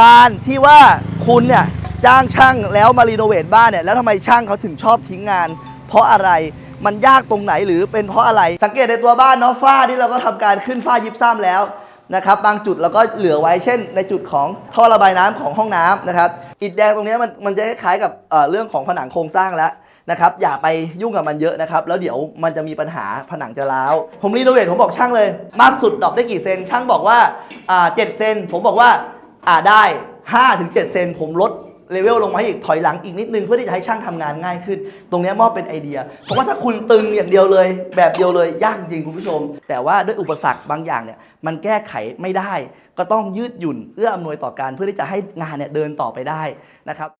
การที่ว่าคุณเนี่ยจ้างช่างแล้วมารีโนเวทบ้านเนี่ยแล้วทำไมช่างเขาถึงชอบทิ้งงาน เพราะอะไรมันยากตรงไหนหรือเป็นเพราะอะไร สังเกตในตัวบ้านเนาะฝ้าที่เราก็ทำการขึ้นฝ้ายิบซ้ำแล้วนะครับบางจุดเราก็เหลือไว้เช่น ในจุดของท่อระบายน้ำของห้องน้ำนะครับอิฐแดงตรงนี้มันมันจะคล้ายกับเเรื่องของผนังโครงสร้างแล้วนะครับอย่าไปยุ่งกับมันเยอะนะครับแล้วเดี๋ยวมันจะมีปัญหาผนังจะร้าว ผมรีโนเวทผมบอกช่างเลย มากสุดดรอปได้กี่เซนช่างบอกว่าเจ็ดเซนผมบอกว่า อ่าได้5ถึง7เซนผมลดเลเวลลงมาให้อีกถอยหลังอีกนิดนึงเพื่อที่จะให้ช่างทำงานง่ายขึ้น ตรงนี้มอบเป็นไอเดีย เพราะว่าถ้าคุณตึงอย่างเดียวเลย แบบเดียวเลยยากจริงคุณผู้ชม แต่ว่าด้วยอุปสรรคบางอย่างเนี่ยมันแก้ไขไม่ได้ ก็ต้องยืดหยุ่นเอื้ออำนวยต่อการเพื่อที่จะให้งานเนี่ยเดินต่อไปได้นะครับ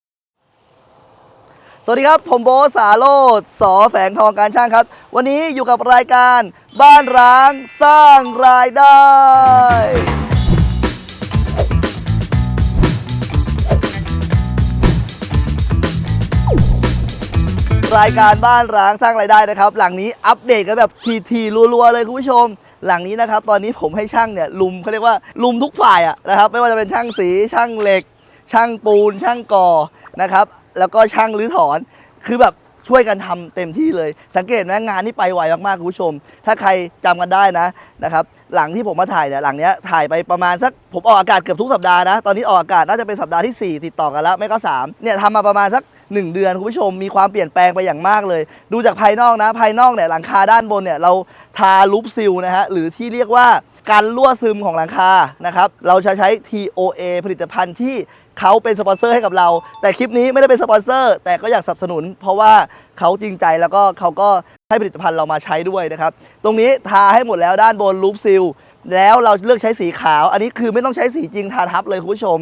สวัสดีครับ ผมโบสาโรดสอแสงทองการช่างครับ วันนี้อยู่กับรายการบ้านร้างสร้างรายได้ รายการบ้านร้างสร้างรายได้นะครับ หลังนี้อัปเดตกันแบบทีๆรัวๆเลยคุณผู้ชม หลังนี้นะครับ ตอนนี้ผมให้ช่างเนี่ยลุมเขาเรียกว่าลุมทุกฝ่ายอะนะครับ ไม่ว่าจะเป็นช่างสีช่างเหล็ก ช่างปูน ช่างก่อนะครับ แล้วก็ช่างรื้อถอนคือแบบช่วยกันทำเต็มที่เลย สังเกตไหมงานนี่ไปไวมากๆคุณผู้ชม ถ้าใครจำกันได้นะนะครับ หลังที่ผมมาถ่ายเนี่ยหลังเนี้ยถ่ายไปประมาณสักผมออกอากาศเกือบทุกสัปดาห์นะ ตอนนี้ออกอากาศน่าจะเป็นสัปดาห์ที่ 4 ติดต่อกันแล้ว ไม่ก็ 3 เนี่ยทำมาประมาณสัก 1 เดือนคุณผู้ชมมีความเปลี่ยนแปลงไปอย่างมากเลย ดูจากภายนอกนะ ภายนอกเนี่ยหลังคาด้านบนเนี่ยเราทาลูปซิลนะฮะหรือที่เรียกว่าการรั่วซึมของหลังคานะครับเราจะใช้ TOA ผลิตภัณฑ์ที่เขาเป็นสปอนเซอร์ให้กับเรา แต่คลิปนี้ไม่ได้เป็นสปอนเซอร์ แต่ก็อยากสนับสนุน เพราะว่าเขาจริงใจแล้วก็เขาก็ให้ผลิตภัณฑ์เรามาใช้ด้วยนะครับ ตรงนี้ทาให้หมดแล้วด้านบนลูปซิลแล้วเราเลือกใช้สีขาว อันนี้คือไม่ต้องใช้สีจริงทาทับเลยคุณผู้ชม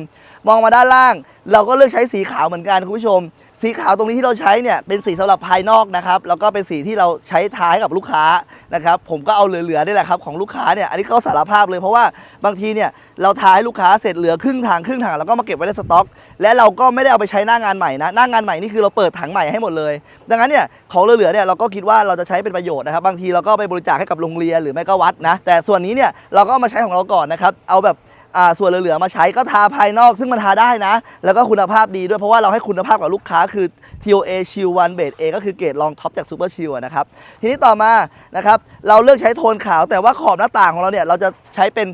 มองมาด้านล่าง เราก็เลือกใช้สีขาวเหมือนกันคุณผู้ชม สีขาวตรงนี้ที่เราใช้เนี่ยเป็นสีสำหรับภายนอกนะครับแล้วก็เป็นสีที่เราใช้ทาให้กับลูกค้านะครับผมก็เอาเหลือๆนี่แหละครับของลูกค้าเนี่ยอันนี้เขาสารภาพเลยเพราะว่าบางทีเนี่ยเราทาให้ลูกค้าเสร็จเหลือครึ่งทางครึ่งทางแล้วก็มาเก็บไว้ในสต็อก และเราก็ไม่ได้เอาไปใช้หน้างานใหม่นะหน้างานใหม่นี่คือเราเปิดถังใหม่ให้หมดเลย ดังนั้นเนี่ยของเหลือๆเนี่ยเราก็คิดว่าเราจะใช้เป็นประโยชน์นะครับ บางทีเราก็ไปบริจาคให้กับโรงเรียนหรือไม่ก็วัดนะแต่ส่วนนี้เนี่ยเราก็มาใช้ของเราก่อนนะครับเอาแบบ ส่วนเหลือๆมาใช้ก็ทาภายนอกซึ่งมันทาได้นะ แล้วก็คุณภาพดีด้วยเพราะว่าเราให้คุณภาพกับลูกค้าคือ TOA Shield 1 Base A ก็คือเกรดรองท็อปจาก Super Shield นะครับ ทีนี้ต่อมานะครับเราเลือกใช้โทนขาวแต่ว่าขอบหน้าต่างของเราเนี่ยเราจะใช้เป็น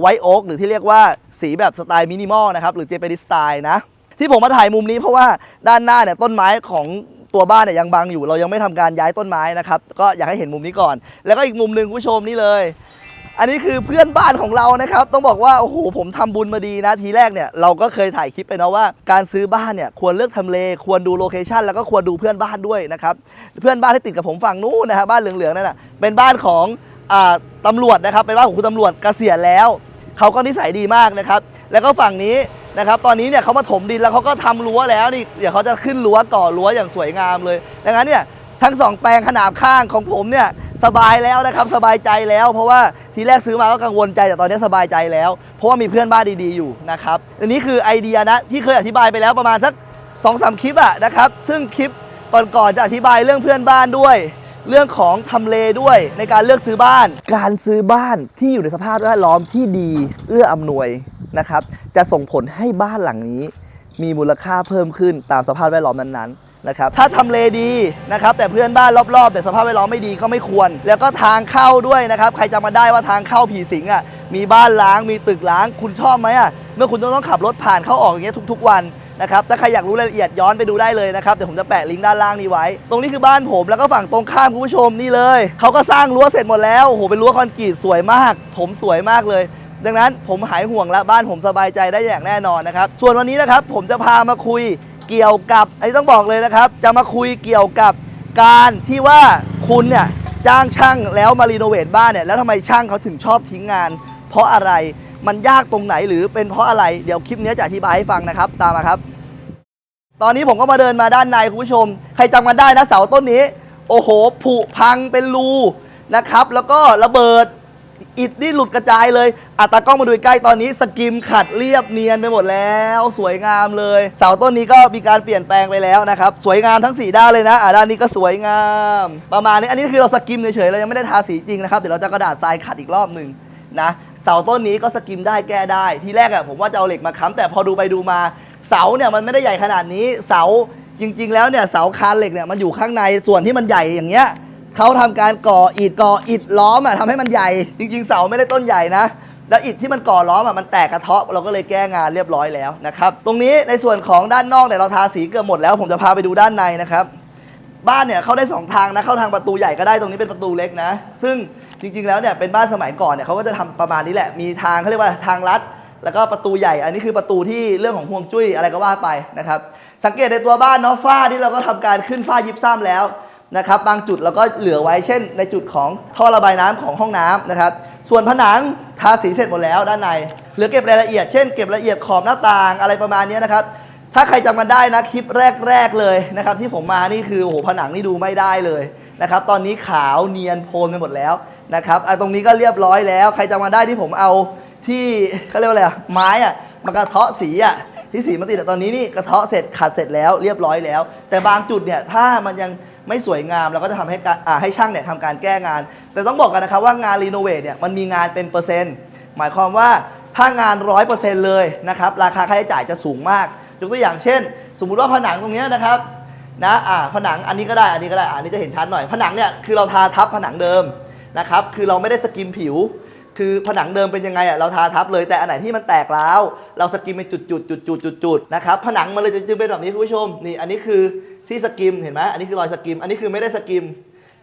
ไวท์โอ๊กหรือที่เรียกว่าสีแบบสไตล์มินิมอลนะครับหรือเจแปนิสไตล์นะที่ผมมาถ่ายมุมนี้เพราะว่าด้านหน้าเนี่ยต้นไม้ของตัวบ้านเนี่ยยังบังอยู่ เรายังไม่ทำการย้ายต้นไม้นะครับ ก็อยากให้เห็นมุมนี้ก่อน แล้วก็อีกมุมหนึ่งคุณผู้ชมนี่เลย อันนี้คือเพื่อนบ้านของเรานะครับ ต้องบอกว่าโอ้โหผมทำบุญมาดีนะ ทีแรกเนี่ยเราก็เคยถ่ายคลิปไปนะว่าการซื้อบ้านเนี่ยควรเลือกทำเล ควรดูโลเคชันแล้วก็ควรดูเพื่อนบ้านด้วยนะครับเพื่อนบ้านที่ติดกับผมฝั่งนู้นนะครับบ้านเหลืองๆนั่นนะเป็นบ้านของอ่าตำรวจนะครับเป็นบ้านของคุณตำรวจเกษียณแล้วเขาก็นิสัยดีมากนะครับ แล้วก็ฝั่งนี้นะครับ ตอนนี้เนี่ยเขามาถมดินแล้วเขาก็ทำรั้วแล้วนี่เดี๋ยวเขาจะขึ้นรั้วก่อรั้วอย่างสวยงามเลย ดังนั้นเนี่ยทั้งสองแปลงขนาบข้างของผมเนี่ย สบายแล้วนะครับสบายใจแล้ว เพราะว่าทีแรกซื้อมาก็กังวลใจแต่ตอนนี้สบายใจแล้ว เพราะว่ามีเพื่อนบ้านดีๆอยู่นะครับอันนี้คือไอเดียนะที่เคยอธิบายไปแล้วประมาณสัก2อสคลิปอะนะครับซึ่งคลิปก่อนๆจะอธิบายเรื่องเพื่อนบ้านด้วย เรื่องของทำเลด้วยในการเลือกซื้อบ้าน การซื้อบ้านที่อยู่ในสภาพแวดล้อมที่ดีเอื้ออำนวยนะครับจะส่งผลให้บ้านหลังนี้ มีมูลค่าเพิ่มขึ้นตามสภาพแวดล้อมนั้นๆ นะครับถ้าทำเลดีนะครับแต่เพื่อนบ้านรอบๆ แต่สภาพแวดล้อมไม่ดีก็ไม่ควร แล้วก็ทางเข้าด้วยนะครับใครจำมาได้ว่าทางเข้าผีสิงอะมีบ้านล้างมีตึกล้างคุณชอบไหมอะเมื่อคุณต้องต้องขับรถผ่านเข้าออกอย่างเงี้ยทุก ๆ วันนะครับถ้าใครอยากรู้รายละเอียดย้อนไปดูได้เลยนะครับเดี๋ยวผมจะแปะลิงก์ด้านล่างนี้ไว้ ตรงนี้คือบ้านผมแล้วก็ฝั่งตรงข้ามคุณผู้ชมนี่เลยเขาก็สร้างรั้วเสร็จหมดแล้วโอ้โหเป็นรั้วคอนกรีตสวยมาก ถมสวยมากเลย ดังนั้นผมหายห่วงแล้วบ้านผมสบายใจได้อย่างแน่นอนนะครับส่วนวันนี้นะครับผมจะพามาคุย เกี่ยวกับอันนี้ต้องบอกเลยนะครับ จะมาคุยเกี่ยวกับการที่ว่าคุณเนี่ยจ้างช่างแล้วมารีโนเวทบ้านเนี่ยแล้วทำไมช่างเขาถึงชอบทิ้งงาน เพราะอะไรมันยากตรงไหนหรือเป็นเพราะอะไรเดี๋ยวคลิปนี้จะอธิบายให้ฟังนะครับ ตามมาครับ ตอนนี้ผมก็มาเดินมาด้านในคุณผู้ชม ใครจำกันได้นะเสาต้นนี้ โอ้โหผุพังเป็นรูนะครับ แล้วก็ระเบิด อิฐนี่หลุดกระจายเลยอัตากล้องมาดูใกล้ตอนนี้สกิมขัดเรียบเนียนไปหมดแล้ว สวยงามเลย เสาต้นนี้ก็มีการเปลี่ยนแปลงไปแล้วนะครับ สวยงามทั้ง 4 ด้านเลยนะอ่าด้านนี้ก็สวยงาม ประมาณนี้อันนี้คือเราสกิมเฉยๆเรายังไม่ได้ทาสีจริงนะครับเดี๋ยวเราจะกระดาษทรายขัดอีกรอบหนึ่งนะเสาต้นนี้ก็สกิมได้แก้ได้ ทีแรกอะผมว่าจะเอาเหล็กมาค้ำแต่พอดูไปดูมา เสาเนี่ยมันไม่ได้ใหญ่ขนาดนี้ เสาจริง ๆ แล้วเนี่ยเสาคานเหล็กเนี่ยมันอยู่ข้างในส่วนที่มันใหญ่อย่างเงี้ย เขาทำการก่ออิฐก่ออิฐล้อมอะทำให้มันใหญ่ จริง ๆ เสาไม่ได้ต้นใหญ่นะ แล้วอิฐที่มันก่อล้อมอะมันแตกกระเทาะเราก็เลยแก้งานเรียบร้อยแล้วนะครับตรงนี้ในส่วนของด้านนอกเนี่ยเราทาสีเกือบหมดแล้วผมจะพาไปดูด้านในนะครับ บ้านเนี่ยเข้าได้สองทางนะเข้าทางประตูใหญ่ก็ได้ตรงนี้เป็นประตูเล็กนะ ซึ่งจริงๆแล้วเนี่ยเป็นบ้านสมัยก่อนเนี่ยเขาก็จะทำประมาณนี้แหละมีทางเขาเรียกว่าทางลัด แล้วก็ประตูใหญ่ อันนี้คือประตูที่เรื่องของห่วงจุ้ยอะไรก็ว่าไปนะครับสังเกตในตัวบ้านเนาะฝ้าที่เราก็ทำการขึ้นฝ้ายิบซ้ำแล้ว นะครับบางจุดเราก็เหลือไว้เช่น ในจุดของท่อระบายน้ำของห้องน้ำนะครับ ส่วนผนังทาสีเสร็จหมดแล้วด้านในเหลือเก็บรายละเอียดเช่นเก็บรายละเอียดขอบหน้าต่างอะไรประมาณนี้นะครับถ้าใครจำกันได้นะคลิปแรก ๆเลยนะครับ ที่ผมมานี่คือโอ้โหผนังนี่ดูไม่ได้เลยนะครับ ตอนนี้ขาวเนียนโพลไปหมดแล้วนะครับอะตรงนี้ก็เรียบร้อยแล้ว ใครจำกันได้ที่ผมเอาที่เขาเรียกว่าอะไรอะไม้อะมากระเทาะสีอะที่สีมันติดแต่ตอนนี้นี่กระเทาะเสร็จขัดเสร็จแล้วเรียบร้อยแล้ว แต่บางจุดเนี่ยถ้ามันยัง ไม่สวยงามเราก็จะทำให้การอ่าให้ช่างเนี่ยทำการแก้งาน แต่ต้องบอกกันนะครับว่างานรีโนเวทเนี่ยมันมีงานเป็นเปอร์เซ็นต์หมายความว่าถ้างานร้อยเปอร์เซนต์เลยนะครับราคาค่าใช้จ่ายจะสูงมากยกตัวอย่างเช่น สมมุติว่าผนังตรงเนี้ยนะครับนะอ่าผนังอันนี้ก็ได้อันนี้ก็ได้อะอันนี้จะเห็นชัดหน่อย ผนังเนี่ยคือเราทาทับผนังเดิมนะครับคือเราไม่ได้สกิมผิว คือผนังเดิมเป็นยังไงอะเราทาทับเลยแต่อันไหนที่มันแตกร้ว เราสกิมเป็นจุดจุดจุดจุดจุดจุดๆนะครับผนังมันเลยจึงเป็นแบบนี้คุณผู้ชมนี่อันนี้คือซี่สกิมเห็นไหมอันนี้คือรอยสกิม อันนี้คือไม่ได้สกิม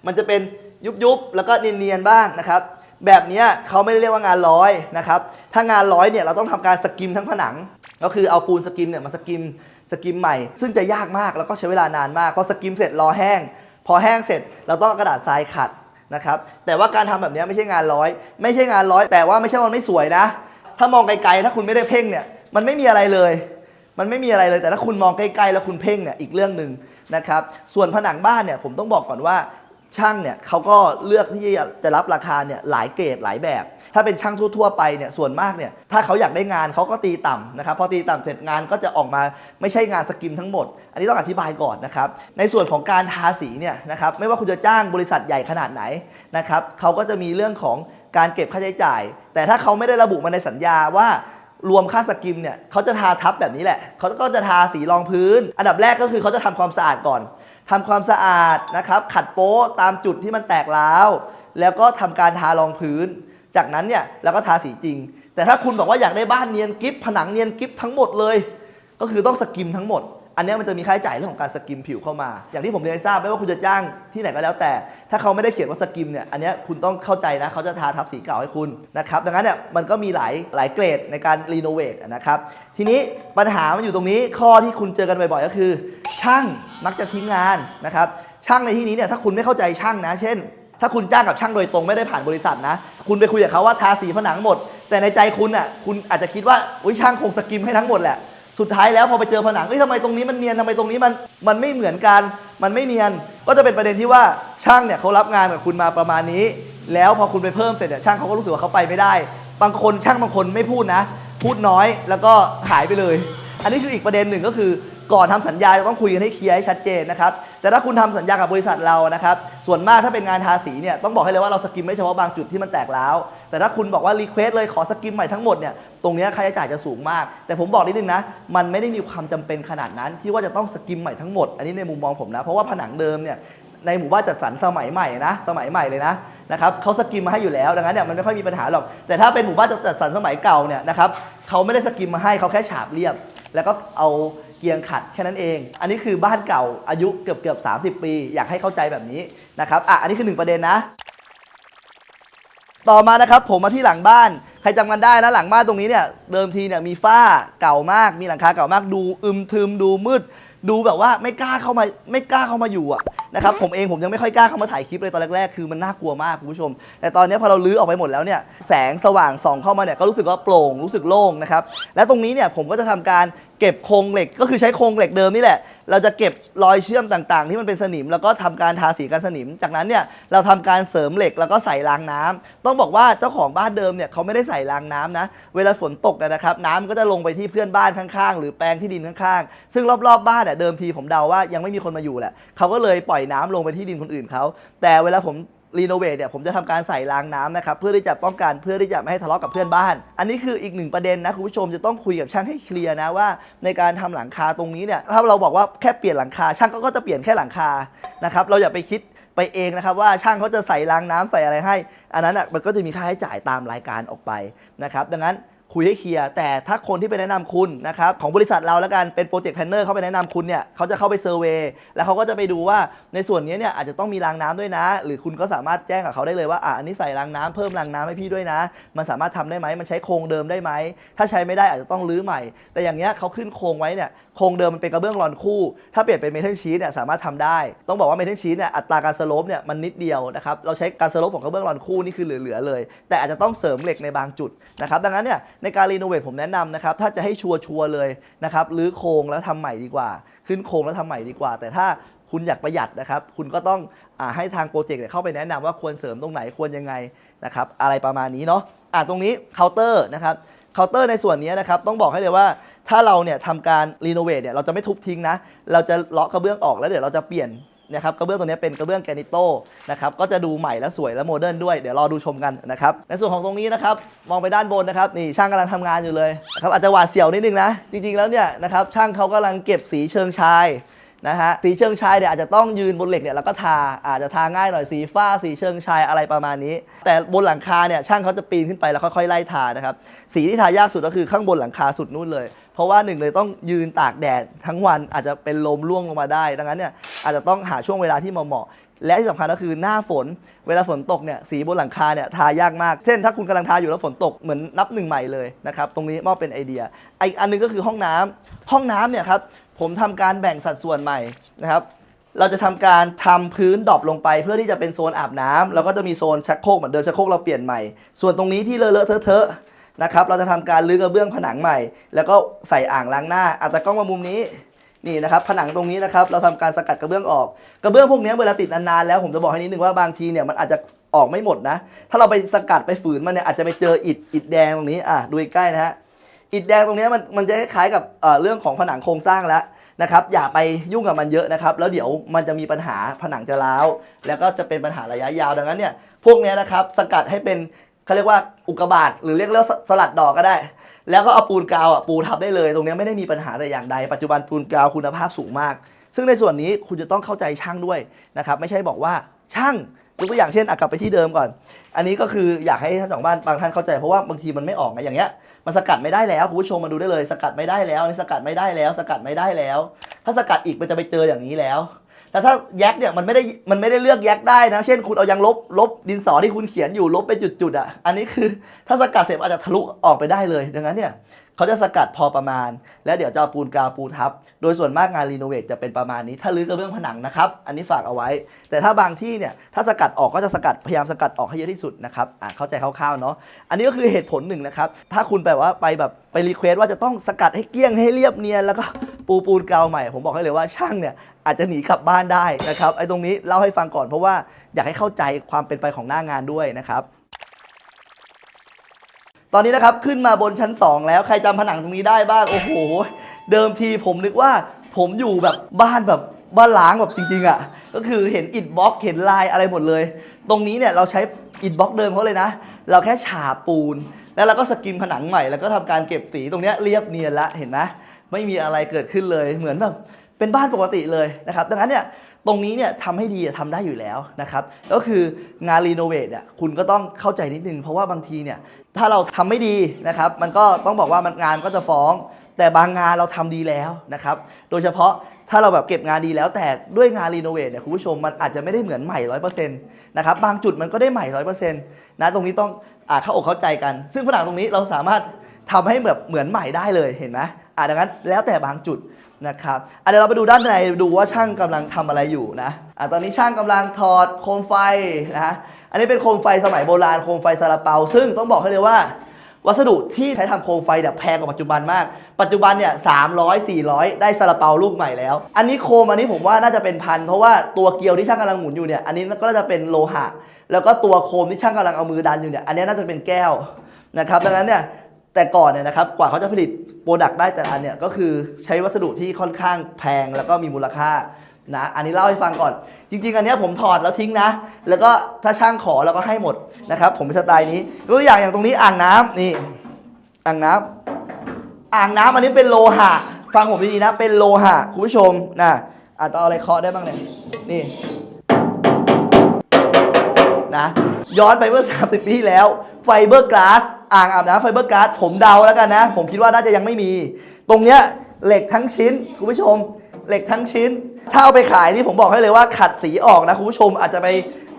มันจะเป็นยุบยุบๆแล้วก็เนียนๆบ้างนะครับแบบนี้เขาไม่ได้เรียกว่างานร้อยนะครับถ้างานร้อยเนี่ยเราต้องทำการสกิมทั้งผนัง ก็คือเอาปูนสกิมเนี่ยมาสกิมสกิมใหม่ ซึ่งจะยากมากแล้วก็ใช้เวลานานมากพอสกิมเสร็จรอแห้ง พอแห้งเสร็จเราต้องกระดาษทรายขัด นะครับแต่ว่าการทำแบบนี้ไม่ใช่งานร้อย ไม่ใช่งานร้อย แต่ว่าไม่ใช่ว่ามันไม่สวยนะ ถ้ามองไกลๆถ้าคุณไม่ได้เพ่งเนี่ยมันไม่มีอะไรเลย มันไม่มีอะไรเลยแต่ถ้าคุณมองใกล้ๆแล้วคุณเพ่งเนี่ยอีกเรื่องหนึ่งนะครับส่วนผนังบ้านเนี่ยผมต้องบอกก่อนว่าช่างเนี่ยเขาก็เลือกที่จะรับราคาเนี่ยหลายเกรดหลายแบบ ถ้าเป็นช่างทั่วๆไปเนี่ยส่วนมากเนี่ยถ้าเขาอยากได้งานเขาก็ตีต่ำนะครับพอตีต่ำเสร็จงานก็จะออกมาไม่ใช่งานสกิมทั้งหมด อันนี้ต้องอธิบายก่อนนะครับในส่วนของการทาสีเนี่ยนะครับไม่ว่าคุณจะจ้างบริษัทใหญ่ขนาดไหนนะครับเขาก็จะมีเรื่องของการเก็บค่าใช้จ่าย แต่ถ้าเขาไม่ได้ระบุมาในสัญญาว่ารวมค่าสกิมเนี่ยเขาจะทาทับแบบนี้แหละเขาก็จะทาสีรองพื้น อันดับแรกก็คือเขาจะทำความสะอาดก่อนทำความสะอาดนะครับขัดโป๊ะตามจุดที่มันแตกร้าว แล้วก็ทำการทารองพื้น จากนั้นเนี่ยเราก็ทาสีจริง แต่ถ้าคุณบอกว่าอยากได้บ้านเนียนกิฟผนังเนียนกิฟทั้งหมดเลย ก็คือต้องสกิมทั้งหมด อันนี้มันจะมีค่าใช้จ่ายเรื่องของการสกิมผิวเข้ามา อย่างที่ผมเรียนให้ทราบไม่ว่าคุณจะจ้างที่ไหนก็แล้วแต่ ถ้าเขาไม่ได้เขียนว่าสกิมเนี่ยอันนี้คุณต้องเข้าใจนะเขาจะทาทับสีเก่าให้คุณนะครับดังนั้นเนี่ยมันก็มีหลายหลายเกรดในการรีโนเวทนะครับทีนี้ปัญหามันอยู่ตรงนี้ข้อที่คุณเจอกันบ่อยๆก็คือ ช่างมักจะทิ้งงานนะครับช่างในที่นี้เนี่ยถ้าคุณไม่เข้าใจช่างนะ เช่น ถ้าคุณจ้างกับช่างโดยตรงไม่ได้ผ่านบริษัทนะ คุณไปคุยกับเขาว่าทาสีผนังหมด แต่ในใจคุณอะคุณอาจจะคิดว่าอุ้ยช่างคงสกิมให้ทั้งหมดแหละสุดท้ายแล้วพอไปเจอผนังเฮ้ยทำไมตรงนี้มันเนียนทำไมตรงนี้มันมันไม่เหมือนกันมันไม่เนียน ก็จะเป็นประเด็นที่ว่าช่างเนี่ยเขารับงานกับคุณมาประมาณนี้ แล้วพอคุณไปเพิ่มเสร็จเนี่ยช่างเขาก็รู้สึกว่าเขาไปไม่ได้ บางคนช่างบางคนไม่พูดนะ พูดน้อยแล้วก็หายไปเลย อันนี้คืออีกประเด็นหนึ่งก็คือ ก่อนทำสัญญาจะต้องคุยกันให้เคลียร์ให้ชัดเจนนะครับ แต่ถ้าคุณทำสัญญากับบริษัทเรานะครับ ส่วนมากถ้าเป็นงานทาสีเนี่ยต้องบอกให้เลยว่าเราสกิมไม่เฉพาะบางจุดที่มันแตกร้าว แต่ถ้าคุณบอกว่ารีเควสเลยขอสกิมใหม่ทั้งหมดเนี่ย ตรงนี้ค่าใช้จ่ายจะสูงมาก แต่ผมบอกนิดนึงนะ มันไม่ได้มีความจำเป็นขนาดนั้น ที่ว่าจะต้องสกิมใหม่ทั้งหมด อันนี้ในมุมมองผมนะ เพราะว่าผนังเดิมเนี่ยในหมู่บ้านจัดสรรสมัยใหม่นะสมัยใหม่เลยนะนะครับเขาสกิมมาให้อยู่แล้วดังนั้นเนี่ยมันไม่ค่อยมีปัญหาหรอก แต่ถ้าเป็นหมู่บ้านจัดสรรสมัยเก่าเนี่ยนะครับเขาไม่ได้สกิมมาให้เขาแค่ฉาบเรียบ แล้วก็เอา เกียงขัดแค่นั้นเอง อันนี้คือบ้านเก่าอายุเกือบเกือบ30 ปี อยากให้เข้าใจแบบนี้นะครับอะอันนี้คือหนึ่งประเด็นนะ ต่อมานะครับผมมาที่หลังบ้านใครจำกันได้นะหลังบ้านตรงนี้เนี่ยเดิมทีเนี่ยมีฝ้าเก่ามาก มีหลังคาเก่ามากดูอึมทึมดูมืด ดูแบบว่าไม่กล้าเข้ามาไม่กล้าเข้ามาอยู่อะนะครับผมเองผมยังไม่ค่อยกล้าเข้ามาถ่ายคลิปเลยตอนแรกๆคือมันน่ากลัวมากคุณผู้ชม แต่ตอนนี้พอเราลื้อออกไปหมดแล้วเนี่ยแสงสว่างส่องเข้ามาเนี่ยก็รู้สึกว่าโปร่งรู้สึกโล่งนะครับและตรงนี้เนี่ยผมก็จะทำการ เก็บโครงเหล็กก็คือใช้โครงเหล็กเดิมนี่แหละ เราจะเก็บรอยเชื่อมต่างๆ ที่มันเป็นสนิม แล้วก็ทำการทาสีกันสนิม จากนั้นเนี่ยเราทำการเสริมเหล็กแล้วก็ใส่รางน้ำต้องบอกว่าเจ้าของบ้านเดิมเนี่ยเขาไม่ได้ใส่รางน้ำนะ เวลาฝนตกนยนะครับน้ำก็จะลงไปที่เพื่อนบ้านข้างๆ หรือแปลงที่ดินข้างๆ ซึ่งรอบๆบ้านเนี่ยเดิมทีผมเดาว่ายังไม่มีคนมาอยู่แหละเขาก็เลยปล่อยน้ำลงไปที่ดินคนอื่นเขาแต่เวลาผม รีโนเวทเนี่ยผมจะทำการใส่รางน้ำนะครับเพื่อที่จะป้องกันเพื่อที่จะไม่ให้ทะเลาะกับเพื่อนบ้าน อันนี้คืออีกหนึ่งประเด็นนะคุณผู้ชมจะต้องคุยกับช่างให้เคลียร์นะว่า ในการทำหลังคาตรงนี้เนี่ยถ้าเราบอกว่าแค่เปลี่ยนหลังคา ช่างก็จะเปลี่ยนแค่หลังคานะครับเราอย่าไปคิดไปเองนะครับว่าช่างเขาจะใส่รางน้ำใส่อะไรให้ อันนั้นอะมันก็จะมีค่าใช้จ่ายตามรายการออกไปนะครับดังนั้น คุยให้เคลียร์แต่ถ้าคนที่ไปแนะนำคุณนะครับของบริษัทเราแล้วกันเป็นโปรเจกต์แพนเนอร์เข้าไปแนะนำคุณเนี่ยเขาจะเข้าไปเซอร์เวยแล้วเขาก็จะไปดูว่าในส่วนนี้เนี่ยอาจจะต้องมีรางน้ำด้วยนะ หรือคุณก็สามารถแจ้งกับเขาได้เลยว่าอะอันนี้ใส่รางน้ำเพิ่มรางน้ำให้พี่ด้วยนะ มันสามารถทำได้ไหมมันใช้โครงเดิมได้ไหมถ้าใช้ไม่ได้อาจจะต้องรื้อใหม่ แต่อย่างเงี้ยเขาขึ้นโครงไว้เนี่ยโครงเดิมมันเป็นกระเบื้องรอนคู่ ถ้าเปลี่ยนเป็นเมทัลชีทเนี่ยสามารถทำได้ ต้องบอกว่าเมทัลชีทเนี่ยอัตราการสโลปเนี่ยมันนิดเดียวนะครับเราใช้การสโลปของกระเบื้องรอนคู่นี่คือเหลือๆเลย แต่อาจจะต้องเสริมเหล็กในบางจุดนะครับดังนั้นเนี่ยในการรีโนเวทผมแนะนำนะครับ ถ้าจะให้ชัวร์ๆเลยนะครับรื้อโครงแล้วทำใหม่ดีกว่า ขึ้นโครงแล้วทำใหม่ดีกว่า แต่ถ้าคุณอยากประหยัดนะครับ คุณก็ต้องอให้ทางโปรเจกต์เนี่ยเข้าไปแนะนำว่าควรเสริมตรงไหนควรยังไงนะครับ อะไรประมาณนี้เนาะอะตรงนี้เคาน์เตอร์นะครับเคาน์เตอร์ในส่วนนี้นะครับต้องบอกให้เลยว่าถ้าเราเนี่ยทำการรีโนเวทเนี่ยเราจะไม่ทุบทิ้งนะ เราจะเลาะกระเบื้องออกแล้วเดี๋ยวเราจะเปลี่ยน นะครับกระเบื้องตัวนี้เป็นกระเบื้องแกนิโต้นะครับก็จะดูใหม่และสวยและโมเดิร์นด้วยเดี๋ยวรอดูชมกันนะครับในส่วนของตรงนี้นะครับมองไปด้านบนนะครับนี่ช่างกำลังทำงานอยู่เลยครับอาจจะหวาดเสียวนิดนึงนะจริงๆแล้วเนี่ยนะครับช่างเขากำลังเก็บสีเชิงชาย นะฮะสีเชิงชายเนี่ยอาจจะต้องยืนบนเหล็กเนี่ยแล้วก็ทาอาจจะทาง่ายหน่อยสีฟ้าสีเชิงชายอะไรประมาณนี้ แต่บนหลังคาเนี่ยช่างเขาจะปีนขึ้นไปแล้วค่อยๆไล่ทานะครับสีที่ทายากสุดก็คือข้างบนหลังคาสุดนู่นเลย เพราะว่าหนึ่งเลยต้องยืนตากแดดทั้งวันอาจจะเป็นลมร่วงลงมาได้ ดังนั้นเนี่ยอาจจะต้องหาช่วงเวลาที่เหมาะและที่สำคัญก็คือหน้าฝน เวลาฝนตกเนี่ยสีบนหลังคาเนี่ยทายากมาก เช่นถ้าคุณกำลังทาอยู่แล้วฝนตกเหมือนนับหนึ่งใหม่เลยนะครับ ตรงนี้มอบเป็นไอเดีย อีกอันหนึงก็คือห้องน้ำห้องน้ำเนี่ยครับ ผมทำการแบ่งสัดส่วนใหม่นะครับ เราจะทำการทำพื้นดรอปลงไป เพื่อที่จะเป็นโซนอาบน้ำแล้วก็จะมีโซนชักโครกเหมือนเดิมชักโครกเราเปลี่ยนใหม่ ส่วนตรงนี้ที่เลอะเลอะเทอะเทอะนะครับ เราจะทำการรื้อกระเบื้องผนังใหม่ แล้วก็ใส่อ่างล้างหน้าอาจจะกล้องมามุมนี้นี่นะครับผนังตรงนี้นะครับเราทำการสกัดกระเบื้องออก กระเบื้องพวกนี้เวลาติดนานๆแล้วผมจะบอกให้นิดนึงว่าบางทีเนี่ยมันอาจจะออกไม่หมดนะ ถ้าเราไปสกัดไปฝืนมันเนี่ยอาจจะไปเจออิฐอิฐแดงตรงนี้อะดูใกล้นะฮะ อิฐแดงตรงนี้มันมันจะคล้ายกับเรื่องของผนังโครงสร้างแล้วนะครับ อย่าไปยุ่งกับมันเยอะนะครับ แล้วเดี๋ยวมันจะมีปัญหาผนังจะร้าว แล้วก็จะเป็นปัญหาระยะยาวดังนั้นเนี่ยพวกนี้นะครับสกัดให้เป็นเขาเรียกว่าอุกกาบาตหรือเรียกแล้วสลัดดอกก็ได้ แล้วก็เอาปูนกาวอะปูทับได้เลย ตรงนี้ไม่ได้มีปัญหาแต่อย่างใด ปัจจุบันปูนกาวคุณภาพสูงมาก ซึ่งในส่วนนี้คุณจะต้องเข้าใจช่างด้วยนะครับ ไม่ใช่บอกว่าช่างยกตัวอย่างเช่นอกลับไปที่เดิมก่อน อันนี้ก็คืออยากให้ท่านสองบ้านบางท่านเข้าใจเพราะว่าบางทีมันไม่ออกไงอย่างเงี้ย มันสกัดไม่ได้แล้วคุณผู้ชมมาดูได้เลย สกัดไม่ได้แล้วนี่สกัดไม่ได้แล้ว สกัดไม่ได้แล้ว ถ้าสกัดอีกมันจะไปเจออย่างนี้แล้วแต่ถ้าแยกเนี่ยมันไม่ได้มันไม่ได้เลือกแยกได้นะ เช่นคุณเอายางลบลบดินสอที่คุณเขียนอยู่ลบไปจุดๆอะ อันนี้คือถ้าสกัดเสร็จอาจจะทะลุออกไปได้เลย ดังนั้นเนี่ย เขาจะสกัดพอประมาณ แล้วเดี๋ยวจะเอาปูนกาวปูทับ โดยส่วนมากงานรีโนเวทจะเป็นประมาณนี้ ถ้ารื้อกระเบื้องผนังนะครับ อันนี้ฝากเอาไว้ แต่ถ้าบางที่เนี่ย ถ้าสกัดออกก็จะสกัด พยายามสกัดออกให้เยอะที่สุดนะครับ อ่าเข้าใจคร่าวๆเนาะ อันนี้ก็คือเหตุผลหนึ่งนะครับ ถ้าคุณแบบว่าไปแบบไปรีเควสว่าจะต้องสกัดให้เกลี้ยงให้เรียบเนียนแล้วก็ปูปูนกาวใหม่ ผมบอกให้เลยว่าช่างเนี่ยอาจจะหนีกลับบ้านได้นะครับ ไอ้ตรงนี้เล่าให้ฟังก่อนเพราะว่าอยากให้เข้าใจความเป็นไปของหน้างานด้วยนะครับ ตอนนี้นะครับขึ้นมาบนชั้น 2 แล้วใครจำผนังตรงนี้ได้บ้างโอ้โห เดิมทีผมนึกว่าผมอยู่แบบบ้านแบบบ้านล้างแบบจริงๆอะ่ะ ก็คือเห็นอิฐบล็อกเห็นลายอะไรหมดเลย ตรงนี้เนี่ยเราใช้อิฐบล็อกเดิมเขาเลยนะ เราแค่ฉาบปูน แล้วเราก็สกิมผนังใหม่แล้วก็ทำการเก็บสีตรงนี้เรียบเนียนละเห็นไหมไม่มีอะไรเกิดขึ้นเลยเหมือนแบบเป็นบ้านปกติเลยนะครับ ดังนั้นเนี่ย ตรงนี้เนี่ยทำให้ดีทำได้อยู่แล้วนะครับ ก็คืองานรีโนเวทเนี่ยคุณก็ต้องเข้าใจนิดนึง เพราะว่าบางทีเนี่ยถ้าเราทำไม่ดีนะครับมันก็ต้องบอกว่ามันงานก็จะฟ้อง แต่บางงานเราทำดีแล้วนะครับ โดยเฉพาะถ้าเราแบบเก็บงานดีแล้วแต่ด้วยงานรีโนเวทเนี่ยคุณผู้ชมมันอาจจะไม่ได้เหมือนใหม่ร้อยเปอร์เซ็นต์นะครับบางจุดมันก็ได้ใหม่ร้อยเปอร์เซ็นต์นะตรงนี้ต้องอ่าเข้าอกเข้าใจกัน ซึ่งผนังตรงนี้เราสามารถทำให้แบบเหมือนใหม่ได้เลยเห็นไหมอ่าดังนั้นแล้วแต่บางจุด นะครับอะเดี๋ยวเราไปดูด้านในดูว่าช่างกำลังทำอะไรอยู่นะอะตอนนี้ช่างกำลังถอดโคมไฟนะอันนี้เป็นโคมไฟสมัยโบราณโคมไฟซาลาเปา ซึ่งต้องบอกให้เลยว่า วัสดุที่ใช้ทำโคมไฟเนี่ยแพงกว่าปัจจุบันมาก ปัจจุบันเนี่ยสามร้อยสี่ร้อยได้ซาลาเปาลูกใหม่แล้ว อันนี้โคมอันนี้ผมว่าน่าจะเป็นพัน เพราะว่าตัวเกลียวที่ช่างกำลังหมุนอยู่เนี่ยอันนี้ก็น่าจะเป็นโลหะ แล้วก็ตัวโคมที่ช่างกำลังเอามือดันอยู่เนี่ยอันนี้น่าจะเป็นแก้วนะครับดังนั้นเนี่ย แต่ก่อนเนี่ยนะครับกว่าเขาจะผลิตโปรดักต์ได้แต่อันเนี่ยก็คือใช้วัสดุที่ค่อนข้างแพงแล้วก็มีมูลค่านะอันนี้เล่าให้ฟังก่อน จริง ๆ อันนี้ผมถอดแล้วทิ้งนะ แล้วก็ถ้าช่างขอเราก็ให้หมดนะครับผมเป็นสไตล์นี้ตัวอย่างอย่างตรงนี้อ่างน้ำนี่อ่างน้ำอ่างน้ำอันนี้เป็นโลหะ ฟังผมดีๆนะ เป็นโลหะคุณผู้ชมนะอาจจะเอาอะไรเคาะได้บ้างเนี่ยนี่นะย้อนไปเมื่อ 30 ปีที่แล้วไฟเบอร์กลาส อ่างอาบน้ำไฟเบอร์กลาสผมเดาแล้วกันนะ ผมคิดว่าน่าจะยังไม่มี ตรงเนี้ยเหล็กทั้งชิ้นคุณผู้ชม เหล็กทั้งชิ้น ถ้าเอาไปขายนี่ผมบอกให้เลยว่าขัดสีออกนะคุณผู้ชมอาจจะไป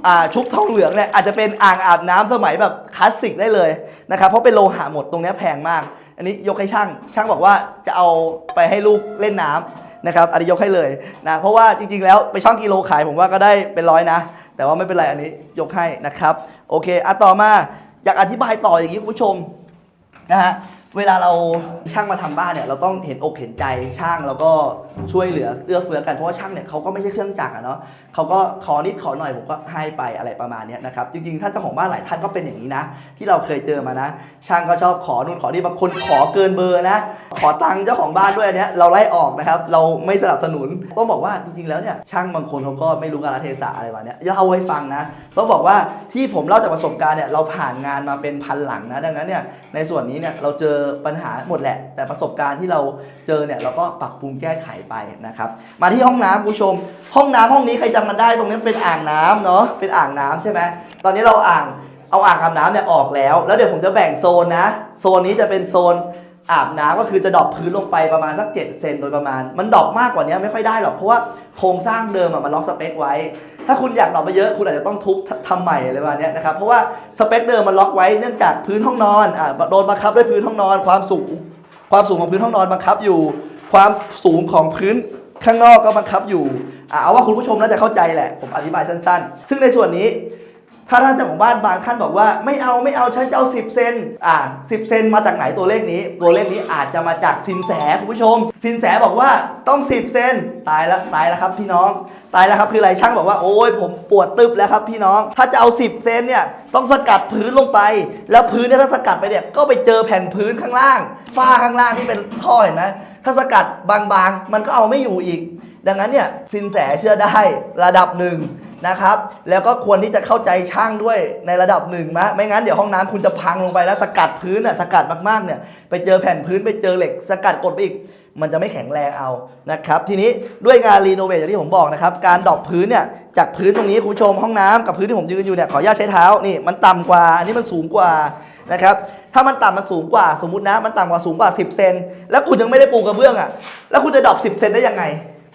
อ่าชุบทองเหลืองเนี่ยอาจจะเป็นอ่างอาบน้ำสมัยแบบคลาสสิกได้เลยนะครับเพราะเป็นโลหะหมดตรงเนี้ยแพงมาก อันนี้ยกให้ช่าง ช่างบอกว่าจะเอาไปให้ลูกเล่นน้ำนะครับอันนี้ยกให้เลยนะเพราะว่าจริงๆแล้วไปช่องกิโลขายผมว่าก็ได้เป็นร้อยนะ แต่ว่าไม่เป็นไรอันนี้ยกให้นะครับโอเคอะต่อมา อยากอธิบายต่ออย่างนี้คุณผู้ชมนะฮะเวลาเราช่างมาทำบ้านเนี่ยเราต้องเห็นอกเห็นใจช่างแล้วก็ ช่วยเหลือเอื้อเฟื้อกันเพราะว่าช่างเนี่ยเขาก็ไม่ใช่เครื่องจักรอะเนาะเขาก็ขอนิดขอหน่อยผมก็ให้ไปอะไรประมาณเนี้ยนะครับจริงๆถ้านเจ้าของบ้านหลายท่านก็เป็นอย่างนี้นะ ที่เราเคยเจอมานะ ช่างก็ชอบขอนู่นขอนี่บางคนขอเกินเบอร์นะ ขอตังค์เจ้าของบ้านด้วยอันเนี้ยเราไล่ออกนะครับเราไม่สนับสนุนต้องบอกว่าจริงๆแล้วเนี่ยช่างบางคนเขาก็ไม่รู้กาลเทศะอะไรมาเนี้ยเล่าให้ฟังนะต้องบอกว่าที่ผมเล่าจากประสบการณ์เนี่ยเราผ่านงานมาเป็นพันหลังนะดังนั้นเนี่ยในส่วนนี้เนี่ยเราเจอปัญหาหมดแหละ แต่ประสบการณ์ที่เราเจอเนี่ยเราก็ปรับปรุงแก้ไขไปนะครับ มาที่ห้องน้ำผู้ชม ห้องน้ำห้องนี้ใครจำกันได้ตรงนี้เป็นอ่างน้ำเนาะเป็นอ่างน้ำใช่ไหมตอนนี้เราอ่างเอาอ่างอาบน้ำเนี่ยออกแล้ว แล้วเดี๋ยวผมจะแบ่งโซนนะ โซนนี้จะเป็นโซนอาบน้ำก็คือจะดรอปพื้นลงไปประมาณสัก7เซนโดยประมาณ มันดรอปมากกว่านี้ไม่ค่อยได้หรอกเพราะว่าโครงสร้างเดิมอะมันล็อกสเปคไว้ ถ้าคุณอยากดรอปไปเยอะคุณอาจจะต้องทุบททำใหม่อะไรประมาณนี้นะครับเพราะว่าสเปคเดิมมันล็อกไว้เนื่องจากพื้นห้องนอนอ่าโดนบังคับด้วยพื้นห้องนอน ความสูงความสูงของพื้นห้องนอนบังคับอยู่ ความสูงของพื้นข้างนอกก็บังคับอยู่เอาว่าคุณผู้ชมน่าจะเข้าใจแหละ ผมอธิบายสั้นๆ ซึ่งในส่วนนี้ ถ้าท่านเจ้าของบ้านบางท่านบอกว่าไม่เอาไม่เอาฉันจะเอา 10 เซนอ่า10 เซนมาจากไหนตัวเลขนี้ ตัวเลขนี้อาจจะมาจากสินแสคุณผู้ชม สินแสบอกว่าต้อง 10 เซนตายแล้วตายแล้วครับพี่น้อง ตายแล้วครับคืออะไรช่างบอกว่าโอ้ยผมปวดตึบแล้วครับพี่น้อง ถ้าจะเอา 10 เซนเนี่ยต้องสกัดพื้นลงไป แล้วพื้นเนี่ยถ้าสกัดไปเนี่ยก็ไปเจอแผ่นพื้นข้างล่างฝ้าข้างล่างที่เป็นท่อเห็นไหม ถ้าสกัดบางๆ มันก็เอาไม่อยู่อีก ดังนั้นเนี่ยสินแสเชื่อได้ระดับหนึ่งนะครับ แล้วก็ควรที่จะเข้าใจช่างด้วยในระดับหนึ่งมะไม่งั้นเดี๋ยวห้องน้ำคุณจะพังลงไปแล้วสกัดพื้นน่ะสกัดมากๆเนี่ยไปเจอแผ่นพื้นไปเจอเหล็ก สกัดกดไปอีก มันจะไม่แข็งแรงเอานะครับ ทีนี้ด้วยงานรีโนเวทอย่างที่ผมบอกนะครับ การดอกพื้นเนี่ยจากพื้นตรงนี้คุณผู้ชมห้องน้ำกับพื้นที่ผมยืนอยู่เนี่ยขออนุญาตใช้เท้านี่มันต่ำกว่า อันนี้มันสูงกว่า นะครับถ้ามันต่ำมันสูงกว่าสมมตินะมันต่ำกว่าสูงกว่า 10 เซนแล้วคุณยังไม่ได้ปูกระเบื้องอะแล้วคุณจะดรอป10 เซนได้ยังไง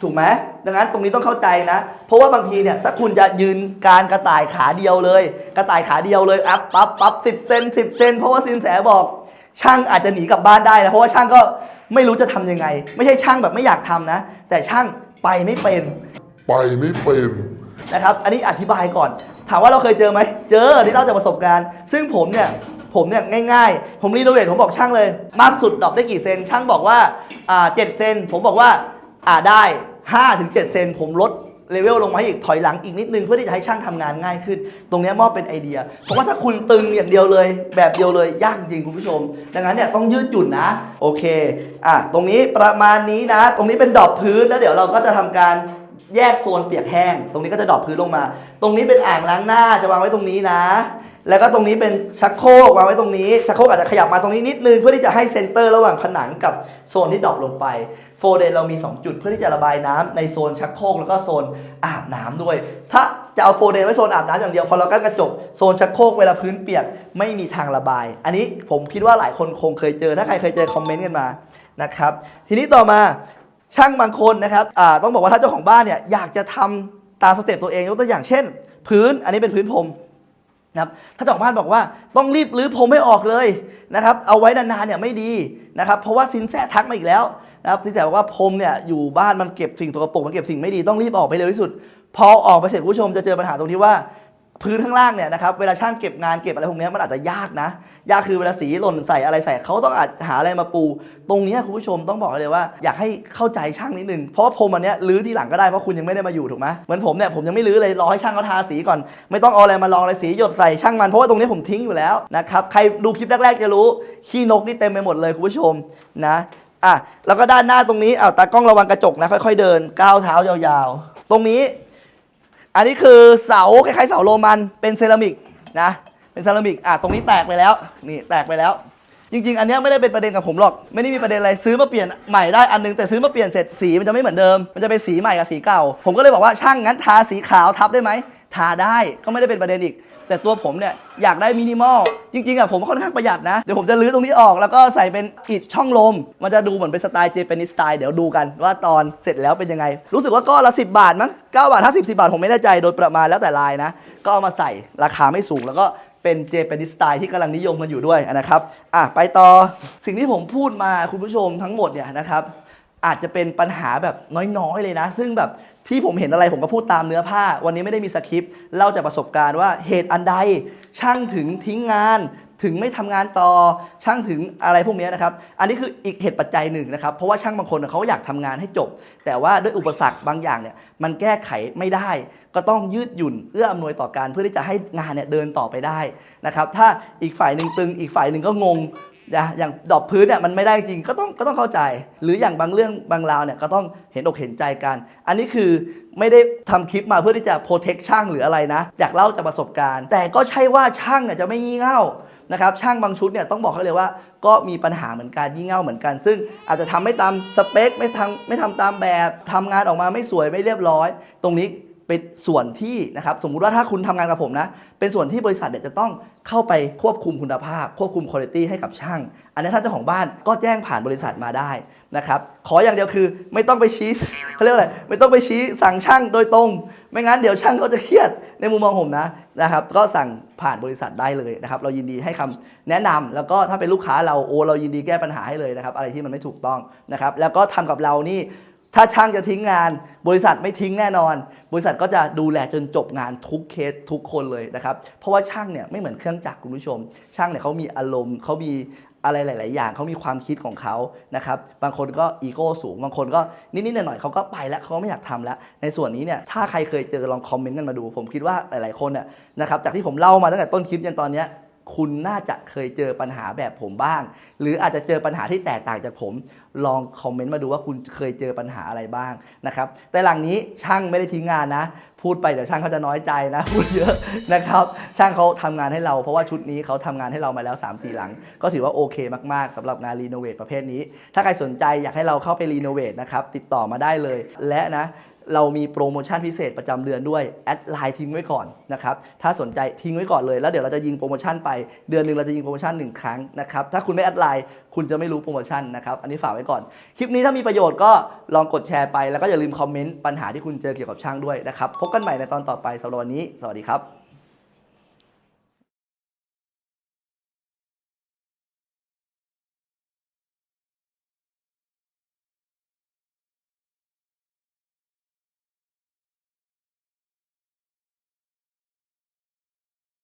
ถูกไหมดังนั้นตรงนี้ต้องเข้าใจนะ เพราะว่าบางทีเนี่ยถ้าคุณจะยืนการกระต่ายขาเดียวเลย กระต่ายขาเดียวเลยอัพปั๊บปั๊บสิบเซนสิบเซนเพราะว่าสินแสบอก ช่างอาจจะหนีกลับบ้านได้นะเพราะว่าช่างก็ไม่รู้จะทำยังไง ไม่ใช่ช่างแบบไม่อยากทำนะ แต่ช่างไปไม่เป็น ไปไม่เป็นนะครับ อันนี้อธิบายก่อน ถามว่าเราเคยเจอไหมเจอที่เล่าจากประสบการณ์ ซึ่งผมเนี่ย ผมเนี่ยง่ายๆ ผมรีโนเวทผมบอกช่างเลย มากสุดดรอปได้กี่เซนช่างบอกว่าอ่าเจ็ดเซนผมบอกว่าอ่าได้5ถึง7เซนผมลดเลเวลลงมาอีกถอยหลังอีกนิดนึงเพื่อที่จะให้ช่างทำงานง่ายขึ้น ตรงนี้มอบเป็นไอเดีย เพราะว่าถ้าคุณตึงอย่างเดียวเลย แบบเดียวเลยยากจริงคุณผู้ชม ดังนั้นเนี่ยต้องยืดหยุ่นนะ โอเคอะตรงนี้ประมาณนี้นะ ตรงนี้เป็นดอปพื้นแล้วเดี๋ยวเราก็จะทำการแยกโซนเปียกแห้ง ตรงนี้ก็จะดอปพื้นลงมา ตรงนี้เป็นอ่างล้างหน้าจะวางไว้ตรงนี้นะ แล้วก็ตรงนี้เป็นชักโครกวางไว้ตรงนี้ ชักโครกอาจจะขยับมาตรงนี้นิดนึงเพื่อที่จะให้เซนเตอร์ระหว่างผนังกับโซนที่ดรอปลงไปโฟเดนเรามี 2 จุดเพื่อที่จะระบายน้ำในโซนชักโครกแล้วก็โซนอาบน้ำด้วย ถ้าจะเอาโฟเดนไว้โซนอาบน้ำอย่างเดียวพอเรากั้นกระจกโซนชักโครกเวลาพื้นเปียกไม่มีทางระบาย อันนี้ผมคิดว่าหลายคนคงเคยเจอถ้าใครเคยเจอคอมเมนต์กันมานะครับทีนี้ต่อมาช่างบางคนนะครับต้องบอกว่าถ้าเจ้าของบ้านเนี่ยอยากจะทำตามสเต็ปตัวเองยกตัวอย่างเช่น พื้นอันนี้เป็นพื้นพรม นะครับถ้าเจ้าของบ้านบอกว่าต้องรีบรื้อพรมให้ออกเลยนะครับเอาไว้นานๆเนี่ยไม่ดีนะครับเพราะว่าสินแสทักมาอีกแล้วนะครับสินแสบอกว่าพรมเนี่ยอยู่บ้านมันเก็บสิ่งสกปรกมันเก็บสิ่งไม่ดีต้องรีบออกไปเร็วที่สุด พอออกไปเสร็จคุณผู้ชมจะเจอปัญหาตรงที่ว่า พื้นข้างล่างเนี่ยนะครับเวลาช่างเก็บงานเก็บอะไรพวกเนี้ยมันอาจจะยากนะ ยากคือเวลาสีหล่นใส่อะไรใส่เขาต้องอาจหาอะไรมาปู ตรงเนี้ยคุณผู้ชมต้องบอกเลยว่า อยากให้เข้าใจช่างนิดนึงเพราะพรมอันเนี้ยรื้อที่หลังก็ได้เพราะคุณยังไม่ได้มาอยู่ถูกไหมเหมือนผมเนี่ยผมยังไม่รื้อเลยรอให้ช่างเขาทาสีก่อน ไม่ต้องเอาอะไรมาลองเลยสีหยดใส่ช่างมันเพราะว่าตรงนี้ผมทิ้งอยู่แล้วนะครับใครดูคลิปแรกๆจะรู้ขี้นกนี่เต็มไปหมดเลยคุณผู้ชมนะอะแล้วก็ด้านหน้าตรงนี้อ้าตากล้องระวังกระจกนะค่อย ๆ เดินก้าวเท้ายาวๆ ตรงนี้ อันนี้คือเสาคล้ายๆเสาโรมันเป็นเซรามิกนะเป็นเซรามิกอะตรงนี้แตกไปแล้วนี่แตกไปแล้ว จริง ๆ อันเนี้ยไม่ได้เป็นประเด็นกับผมหรอก ไม่ได้มีประเด็นอะไรซื้อมาเปลี่ยนใหม่ได้อันนึงแต่ซื้อมาเปลี่ยนเสร็จสีมันจะไม่เหมือนเดิม มันจะเป็นสีใหม่กับสีเก่า ผมก็เลยบอกว่าช่างงั้นทาสีขาวทับได้ไหมทาได้ก็ไม่ได้เป็นประเด็นอีก แต่ตัวผมเนี่ยอยากได้มินิมอลจริงๆอะผมค่อนข้างประหยัดนะ เดี๋ยวผมจะรื้อตรงนี้ออกแล้วก็ใส่เป็นอิฐช่องลม มันจะดูเหมือนเป็นสไตล์เจแปนิสสไตล์เดี๋ยวดูกันว่าตอนเสร็จแล้วเป็นยังไง รู้สึกว่าก้อนละ 10 บาทมั้ง9บาท50 10บาท ผมไม่แน่ใจโดยประมาณแล้วแต่ลายนะ ก็เอามาใส่ราคาไม่สูงแล้วก็เป็นเจแปนิสสไตล์ที่กำลังนิยมกันอยู่ด้วยนะครับอะไปต่อสิ่งที่ผมพูดมาคุณผู้ชมทั้งหมดเนี่ยนะครับอาจจะเป็นปัญหาแบบน้อยๆเลยนะ ซึ่งแบบ ที่ผมเห็นอะไรผมก็พูดตามเนื้อผ้า วันนี้ไม่ได้มีสคริปต์เล่าจากประสบการณ์ว่าเหตุอันใดช่างถึงทิ้งงาน ถึงไม่ทำงานต่อช่างถึงอะไรพวกนี้นะครับ อันนี้คืออีกเหตุปัจจัยหนึ่งนะครับ เพราะว่าช่างบางคนเขาอยากทำงานให้จบ แต่ว่าด้วยอุปสรรคบางอย่างเนี่ยมันแก้ไขไม่ได้ ก็ต้องยืดหยุ่นเอื้ออำนวยต่อการเพื่อที่จะให้งานเนี่ยเดินต่อไปได้นะครับถ้าอีกฝ่ายหนึ่งตึงอีกฝ่ายหนึ่งก็งง นะอย่างดอกพื้นเนี่ยมันไม่ได้จริงก็ต้องก็ต้องเข้าใจ หรืออย่างบางเรื่องบางราวเนี่ยก็ต้องเห็นอกเห็นใจกัน อันนี้คือไม่ได้ทำคลิปมาเพื่อที่จะโปรเทคช่างหรืออะไรนะอยากเล่าจากประสบการณ์ แต่ก็ใช่ว่าช่างเนี่ยจะไม่งี่เง่านะครับช่างบางชุดเนี่ยต้องบอกเขาเลยว่า ก็มีปัญหาเหมือนกันงี่เง่าเหมือนกัน ซึ่งอาจจะทำไม่ตามสเปคไม่ทำไม่ทำตามแบบทำงานออกมาไม่สวยไม่เรียบร้อย ตรงนี้ เป็นส่วนที่นะครับสมมุติว่าถ้าคุณทำงานกับผมนะเป็นส่วนที่บริษัทเนี่ยจะต้องเข้าไปควบคุมคุณภาพ ควบคุมคุณภาพให้กับช่าง อันนี้ถ้าเจ้าของบ้านก็แจ้งผ่านบริษัทมาได้นะครับขออย่างเดียวคือไม่ต้องไปชี้เขาเรียกอะไรไม่ต้องไปชี้สั่งช่างโดยตรง ไม่งั้นเดี๋ยวช่างเขาจะเครียดในมุมมองผมนะนะครับก็สั่งผ่านบริษัทได้เลยนะครับเรายินดีให้คำแนะนำแล้วก็ถ้าเป็นลูกค้าเราโอเรายินดีแก้ปัญหาให้เลยนะครับอะไรที่มันไม่ถูกต้องนะครับแล้วก็ทำกับเรานี่ ถ้าช่างจะทิ้งงาน บริษัทไม่ทิ้งแน่นอน บริษัทก็จะดูแลจนจบงานทุกเคสทุกคนเลยนะครับเพราะว่าช่างเนี่ยไม่เหมือนเครื่องจักรคุณผู้ชม ช่างเนี่ยเขามีอารมณ์เขามีอะไรหลาย ๆ อย่างเขามีความคิดของเขานะครับ บางคนก็อีโก้สูง บางคนก็นิด ๆ หน่อย ๆเขาก็ไปแล้วเขาไม่อยากทำแล้ว ในส่วนนี้เนี่ย ถ้าใครเคยเจอลองคอมเมนต์กันมาดู ผมคิดว่าหลาย ๆ คนเนี่ยนะครับ จากที่ผมเล่ามาตั้งแต่ต้นคลิปจนตอนเนี้ย คุณน่าจะเคยเจอปัญหาแบบผมบ้าง หรืออาจจะเจอปัญหาที่แตกต่างจากผม ลองคอมเมนต์มาดูว่าคุณเคยเจอปัญหาอะไรบ้างนะครับแต่หลังนี้ช่างไม่ได้ทิ้งงานนะ พูดไปเดี๋ยวช่างเขาจะน้อยใจนะพูดเยอะนะครับช่างเขาทำงานให้เราเพราะว่าชุดนี้เขาทำงานให้เรามาแล้ว 3-4 หลัง ก็ถือว่าโอเคมากๆสำหรับงานรีโนเวทประเภทนี้ ถ้าใครสนใจอยากให้เราเข้าไปรีโนเวทนะครับติดต่อมาได้เลยและนะ เรามีโปรโมชั่นพิเศษประจำเดือนด้วย แอดไลน์ทิ้งไว้ก่อนนะครับถ้าสนใจทิ้งไว้ก่อนเลยแล้วเดี๋ยวเราจะยิงโปรโมชั่นไปเดือนหนึ่งเราจะยิงโปรโมชั่นหนึ่งครั้งนะครับถ้าคุณไม่แอดไลน์คุณจะไม่รู้โปรโมชั่นนะครับอันนี้ฝากไว้ก่อน คลิปนี้ถ้ามีประโยชน์ก็ลองกดแชร์ไป แล้วก็อย่าลืมคอมเมนต์ปัญหาที่คุณเจอเกี่ยวกับช่างด้วยนะครับพบกันใหม่ในตอนต่อไปสำหรับวันนี้ สวัสดีครับ